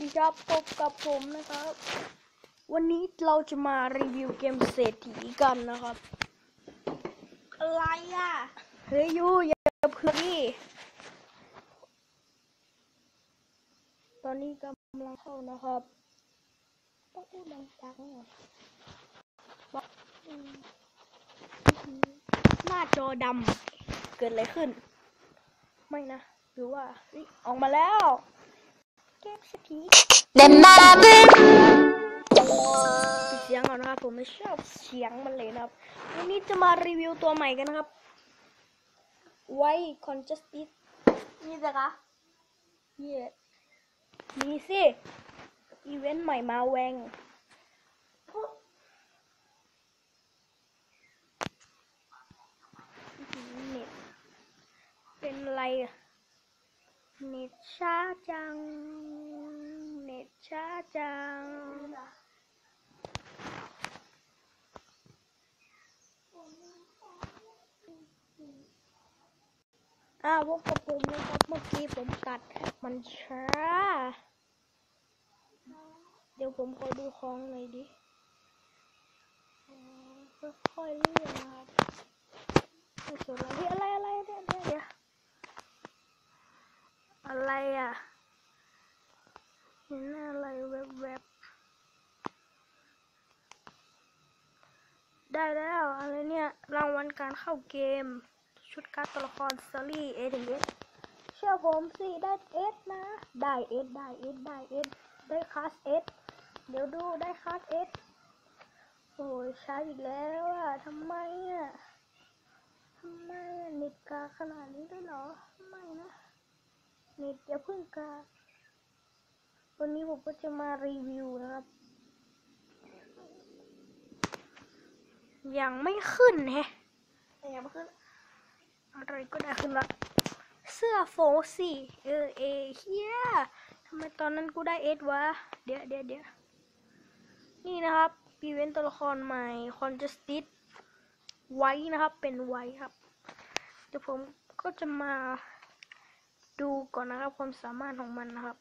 ดีครับพบกับผมนะครับ วันนี้เราจะมารีวิวเกมเศรษฐีกันนะครับ อะไรอะ เฮ้ยยูอย่าเพื่อนดิตอนนี้กำลังเข้านะครับต้องพูดดังๆหน่อยบอกอืมหน้าจอดำเกิดอะไรขึ้น ไม่นะ หรือว่าออกมาแล้ว เดนมาบึ้มเสียงก่อนนะครับผมไม่ชอบเสียงมันเลยนะครับวันนี้จะมารีวิวตัวใหม่กันนะครับไวคอนจัสติสนี่จะคะนี่นี่สิอีเวนต์ใหม่มาแวงเป็นอะไรอะ เน็ตช้าจัง เน็ตช้าจัง อ้าวพวกกับผมนะครับเมื่อกี้ผมกัดมันช้า เดี๋ยวผมขอดูของหน่อยดิอ๋อค่อยๆเลื่อนครับไม่สนอะไรเฮ้ยอะไรอะไรเดี๋ยวเดี๋ยวเดี๋ยวอะไรอะเห็นอะไรแวบๆ ได้แล้วอะไรเนี่ยรางวัลการเข้าเกม ชุดการ์ดตัวละครสตอรี่เอถึงเอสเชื่อผมสิได้เอสนะได้เอสได้เอสได้เอสได้คลาสเอสเดี๋ยวดูได้คลาสเอสโอ้ยช้าอีกแล้วอะทำไมอะทำไมอะเน็ตกาขนาดนี้ได้เหรอไม่นะเน็ตอย่าเพิ่งกาวันนี้ผมก็จะมารีวิวนะครับ ยังไม่ขึ้นแฮะยังไม่ขึ้น อะไรก็ได้ขึ้นละ เสื้อโฟสี่เออเอเฮียทำไมตอนนั้นกูได้เอสวะ เดี๋ยวเดี๋ยวเดี๋ยวนี่นะครับอีเวนต์ตัวละครใหม่คอนเจสติสไว้นะครับ เป็นไว้ครับ เดี๋ยวผมก็จะมาดูก่อนนะครับความสามารถของมันนะครับ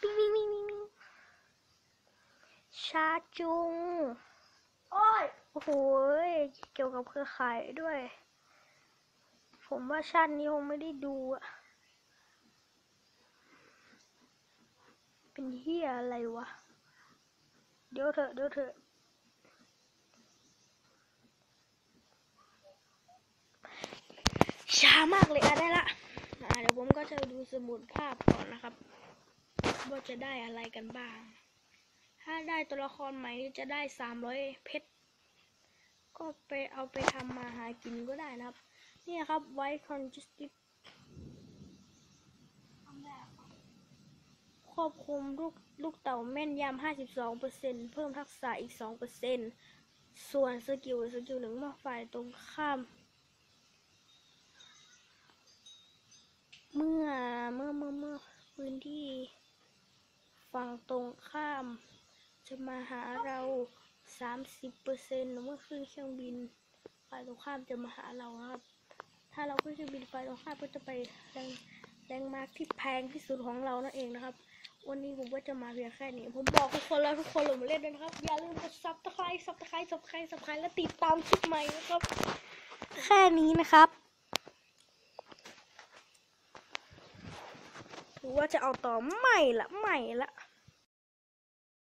ปิ๊งปิ๊งปิ๊งปิ๊งปิ๊ง ชาจุง โอ้ย โอ้โหยเกี่ยวกับเครือข่ายด้วย ผมว่าชาตินี้คงไม่ได้ดูอะเป็นเฮียอะไรวะ เดี๋ยวเถอะเดี๋ยวเถอะช้ามากเลยอะได้ละอ่าเดี๋ยวผมก็จะดูสมุดภาพก่อนนะครับ ว่าจะได้อะไรกันบ้างถ้า ได้ตัวละครใหม่จะได้สามร้อยเพชร ก็ไปเอาไปทำมาหากินก็ได้นะครับ นี่ครับไวท์คอนจิสติควบคุมลูกลูกเต่าแม่นยำ52%เปอร์เซ็นเพิ่มทักษะอีก2%ส่วนสกิลสกิลหนึ่งมาฝ่ายตรงข้าม เมื่อเมื่อเมื่อเมื่อพื้นที่ฝั่งตรงข้าม จะมาหาเราสามสิบเปอร์เซ็นต์เมื่อขึ้นเครื่องบินฝ่ายตรงข้ามจะมาหาเรานะครับ ถ้าเราขึ้นเครื่องบินฝ่ายตรงข้ามก็จะไปแรงแรงมาร์คที่แพงที่สุดของเรานั่นเองนะครับ วันนี้ผมก็จะมาเพียงแค่นี้ ผมบอกทุกคนแล้วทุกคนลงมาเล่นด้วยนะครับ อย่าลืมกดซับสไครต์ซับสไครต์ซับสไครต์ซับสไครต์และติดตามคลิปใหม่นะครับ แค่นี้นะครับหรือว่าจะเอาต่อไม่ละไม่ละ